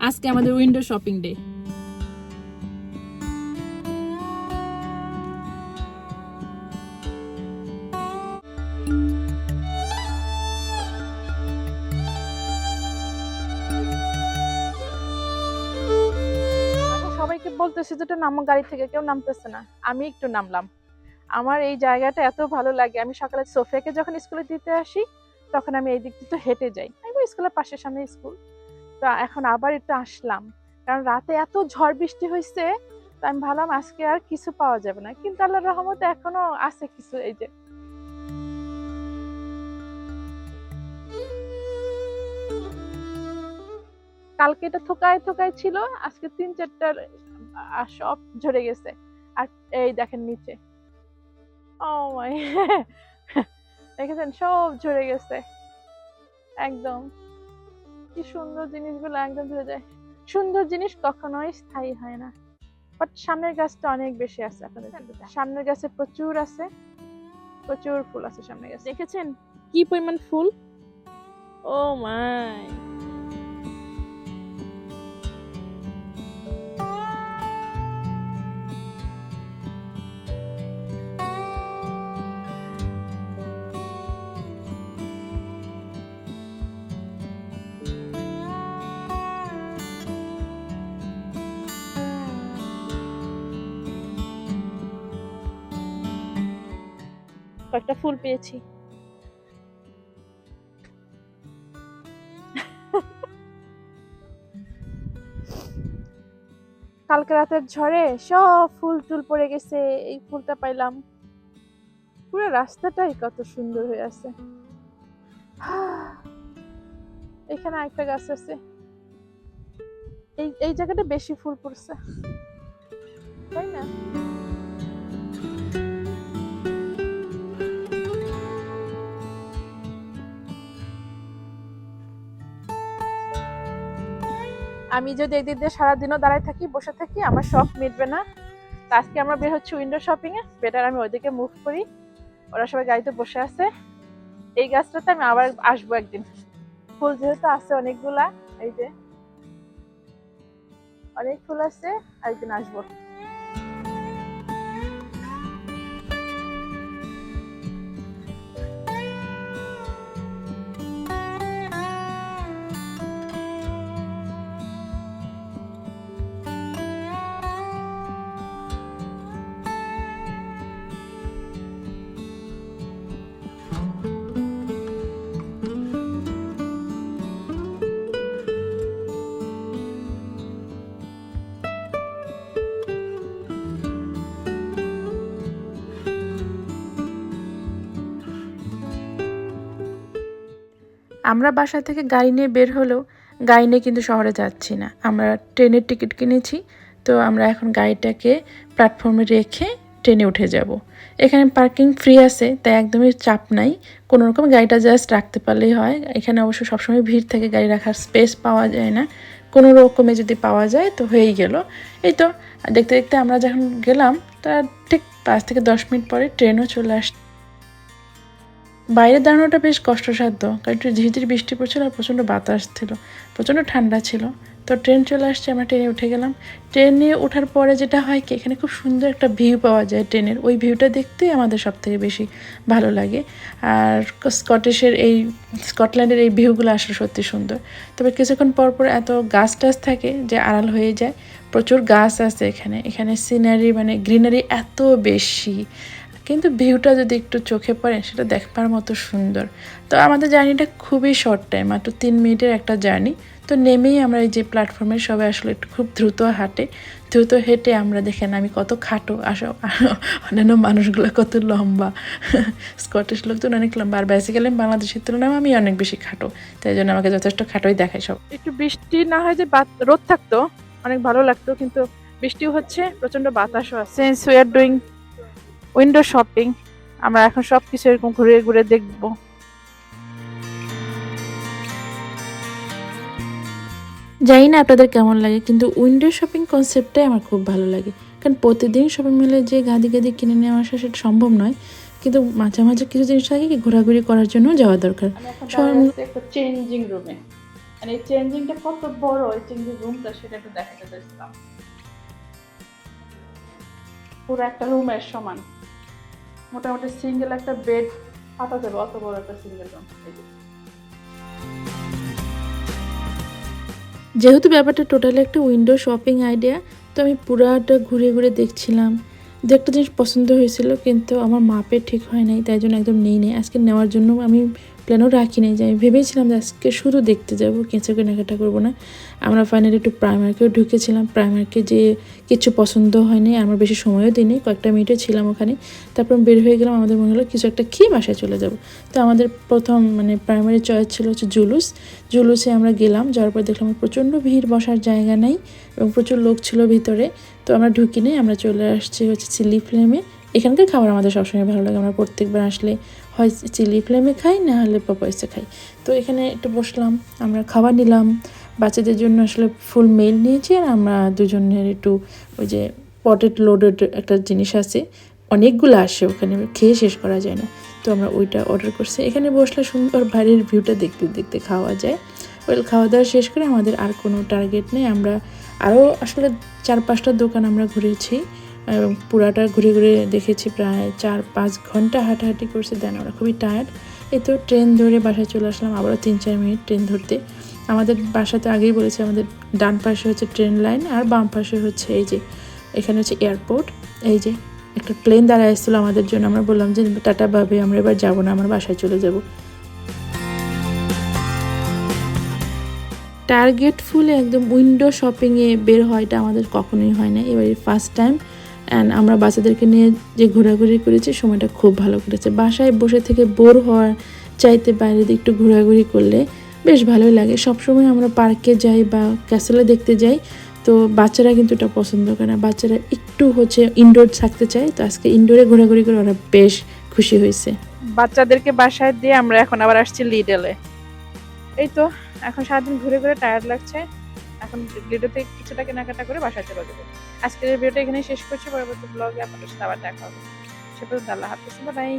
আজকে আমাদের window shopping day সবাইকে বলতেছি যেটা নামো গাড়ি থেকে কেউ নামতেছে না। আমি একটু নামলাম। আমার এই জায়গাটা এত ভালো লাগে। আমি সকালে সোফিয়াকে যখন স্কুলে দিতে আসি, তখন আমি এই দিক দিয়ে হেঁটে যাই। আমি স্কুলের পাশের সামনে স্কুল তো এখন আবার একটু আসলাম। কারণ রাতে এত ঝড় বৃষ্টি হয়েছে তো আমি ভাবলাম আজকে আর কিছু পাওয়া যাবে না। কিন্তু আল্লাহর রহমতে এখনও আছে কিছু এই যে। কালকে এটা থোকায় থোকায় ছিল, আজকে তিন চারটার সব ঝরে গেছে। আর এই দেখেন নিচে। ও দেখেছেন? সব ঝরে গেছে। একদম। কি সুন্দর জিনিসগুলো একদম ধরে যায়। সুন্দর জিনিস কখনোই স্থায়ী হয় না। বাট সামনের গাছটা অনেক বেশি আছে আপনাদের সামনের গাছে প্রচুর আছে প্রচুর ফুল আছে সামনের গাছে। দেখেছেন? কি পরিমাণ ফুল? ও মাই কয়েকটা ফুল পেয়েছি। কালকে রাতের ঝড়ে সব ফুল টুল পড়ে গেছে, এই ফুলটা পাইলাম। পুরো রাস্তাটাই কত সুন্দর হয়ে আছে। এখানে আরেকটা গাছ আছে। এই এই জায়গাটা বেশি ফুল পড়ছে। তাই না? আমি যদি এদিক দিয়ে সারাদিনও দাঁড়ায় থাকি, বসে থাকি, আমার শখ মিটবে না। তো আজকে আমরা বের হচ্ছি উইন্ডো শপিংয়ে বেটার আমি ওইদিকে মুভ করি। ওরা সবাই গাড়িতে বসে আছে। এই গাছটাতে আমি আবার আসব একদিন। ফুল যেহেতু আছে অনেকগুলা, এই যে। অনেক ফুল আছে একদিন আসব। আমরা বাসা থেকে গাড়ি নিয়ে বের হলেও গাড়ি নিয়ে কিন্তু শহরে যাচ্ছি না। আমরা ট্রেনের টিকিট কিনেছি, তো আমরা এখন গাড়িটাকে প্ল্যাটফর্মে রেখে ট্রেনে উঠে যাব। এখানে পার্কিং ফ্রি আছে, তাই একদমই চাপ নাই। কোনো রকম গাড়িটা জাস্ট রাখতে পারলেই হয়। এখানে অবশ্য সবসময় ভিড় থাকে, গাড়ি রাখার স্পেস পাওয়া যায় না। কোনো রকমে যদি পাওয়া যায় তো হয়েই গেল। এই তো, দেখতে দেখতে আমরা যখন গেলাম, তার ঠিক পাঁচ থেকে দশ মিনিট পরে ট্রেনও চলে আস বাইরে দাঁড়ানোটা বেশ কষ্টসাধ্য, কারণ একটু ঝিঝির বৃষ্টি পড়ছিল আর প্রচণ্ড বাতাস ছিল, প্রচণ্ড ঠান্ডা ছিল। তো ট্রেন চলে আসছে, আমরা ট্রেনে উঠে গেলাম। ট্রেনে ওঠার পরে যেটা হয় কি, এখানে খুব সুন্দর একটা ভিউ পাওয়া যায় ট্রেনের। ওই ভিউটা দেখতেই আমাদের সব থেকে বেশি ভালো লাগে। আর স্কটিশের এই, স্কটল্যান্ডের এই ভিউগুলো আসলে সত্যি সুন্দর। তবে কিছুক্ষণ পর পর এত গাছ টাছ থাকে যে আড়াল হয়ে যায়। প্রচুর গাছ আছে এখানে। এখানে সিনারি মানে গ্রিনারি এত বেশি। কিন্তু ভিউটা যদি একটু চোখে পড়ে, সেটা দেখবার মতো সুন্দর। তো আমাদের জার্নিটা খুবই শর্ট টাইম মাত্র তিন মিনিটের একটা জার্নি তো নেমেই আমরা এই যে প্ল্যাটফর্মে সবাই আসলে একটু খুব দ্রুত হাঁটে। দ্রুত হেঁটে আমরা দেখেন আমি কত খাটো, আসো, অন্যান্য মানুষগুলো কত লম্বা। স্কটিশ লোক তো অনেক লম্বা, আর বেসিক্যালি বাংলাদেশের তুলনায় আমি অনেক বেশি খাটো। তাই জন্য আমাকে যথেষ্ট খাটোই দেখায় সব। একটু বৃষ্টি না হয় যে রোদ থাকতো, অনেক ভালো লাগতো, কিন্তু বৃষ্টিও হচ্ছে প্রচণ্ড বাতাসও আছে since we are doing window shopping আমরা এখন সব কিছু এরকম ঘুরে ঘুরে দেখব। জানি না আপনাদের কেমন লাগে কিন্তু উইন্ডো শপিং কনসেপ্টটাই আমার খুব ভালো লাগে। কারণ প্রতিদিন শপিং মলে যে গাদি গাদি কিনে নেওয়া আসা সেটা সম্ভব নয় কিন্তু মাঝে মাঝে কিছু জিনিস থাকে কি ঘোরাঘুরি করার জন্য যাওয়া দরকার। চেঞ্জিং রুমে আর এই চেঞ্জিংটা কত বড় এই চেঞ্জিং রুমটা সেটা একটু দেখাতে চাইছিলাম পুরো একটা রুমের সমান। মোটামুটি সিঙ্গেল একটা বেড পাতা যাবে অত বড় একটা সিঙ্গেল রুম যেহেতু ব্যাপারটা টোটালি একটা উইন্ডো শপিং আইডিয়া তো আমি পুরাটা ঘুরে ঘুরে দেখছিলাম। দু একটা জিনিস পছন্দ হয়েছিল, কিন্তু আমার মাপে ঠিক হয় নাই, তাই জন্য একদম নেই নেই। আজকে নেওয়ার জন্য আমি প্ল্যানও রাখি নাই যে আমি ভেবেছিলাম যে আজকে শুধু দেখতে যাব, কেঁচে কেনাকাটা করব না। আমরা ফাইনালি একটু প্রাইমার্কেও ঢুকেছিলাম। প্রাইমার্কে যে কিছু পছন্দ হয়নি, আমার বেশি সময়ও দিইনি, কয়েকটা মিনিটে ছিলাম ওখানে। তারপর বের হয়ে গেলাম, আমাদের মনে হলো কিছু একটা খেয়ে বাসায় চলে যাব। তো আমাদের প্রথম মানে প্রাইমারি চয়েস ছিল হচ্ছে জুলুস জুলুসে আমরা গেলাম, যাওয়ার পর দেখলাম প্রচণ্ড ভিড়, বসার জায়গা নাই এবং প্রচুর লোক ছিল ভিতরে। তো আমরা ঢুকি নেই আমরা চলে আসছি হচ্ছে চিলি ফ্লেমে এখানকার খাবার আমাদের সবসময় ভালো লাগে, আমরা প্রত্যেকবার আসলে হয় চিলি ফ্লেমে খাই, না হলে পপাইসে খাই। তো এখানে একটু বসলাম, আমরা খাবার নিলাম। বাচ্চাদের জন্য আসলে ফুল মেল নিয়েছি আর আমরা দুজনের একটু ওই যে পটেট লোডেড একটা জিনিস আছে, অনেকগুলো আসে ওখানে, খেয়ে শেষ করা যায় না। তো আমরা ওইটা অর্ডার করছি। এখানে বসলে সুন্দর বাইরের ভিউটা দেখতে দেখতে খাওয়া যায়। ওয়েল খাওয়া দাওয়া শেষ করে আমাদের আর কোনো টার্গেট নেই। আমরা আরও আসলে চার পাঁচটা দোকান আমরা ঘুরেছি। পুরাটা ঘুরে ঘুরে দেখেছি প্রায় চার পাঁচ ঘণ্টা হাঁটাহাঁটি করছি। দেন আমরা খুবই টায়ার্ড এই তো ট্রেন ধরে বাসায় চলে আসলাম, আবারও তিন চার মিনিট ট্রেন ধরতে। আমাদের বাসাতে আগেই বলেছি, আমাদের ডান পাশে হচ্ছে ট্রেন লাইন আর বাম পাশে হচ্ছে এই যে, এখানে হচ্ছে এয়ারপোর্ট এই যে, একটা প্লেন দাঁড়ায় এসেছিল আমাদের জন্য। আমরা বললাম যে, টাটা, ভাবে, আমরা এবার যাব না, আমার বাসায় চলে যাব। টার্গেট ফুলে একদম উইন্ডো শপিংয়ে বের হয়টা আমাদের কখনোই হয় না। এবারে ফার্স্ট টাইম অ্যান্ড আমরা বাচ্চাদেরকে নিয়ে যে ঘোরাঘুরি করেছি, সময়টা খুব ভালো করেছে বাসায় বসে থেকে বোর হওয়ার চাইতে বাইরে একটু ঘোরাঘুরি করলে বেশ ভালোই লাগে। সবসময় আমরা পার্কে যাই বা ক্যাসেলে দেখতে যাই, তো বাচ্চারা কিন্তু এটা পছন্দ করে না। বাচ্চারা একটু হচ্ছে ইনডোর থাকতে চায়, তো আজকে ইনডোরে ঘোরাঘুরি করে ওরা বেশ খুশি হয়েছে। বাচ্চাদেরকে বাসায় দিয়ে আমরা এখন আবার আসছি লিডেলে এই তো, এখন সারাদিন ঘুরে ঘুরে টায়ার্ড লাগছে। এখন লিডোতে কিছুটা কেনাকাটা করে বাসায় চলে যাব। আজকের ভিডিওটা এখানে শেষ করছি। পরবর্তী ব্লগে আপনাদের সাথে আবার দেখা হবে। সে পর্যন্ত আল্লাহ হাফিজ। বাই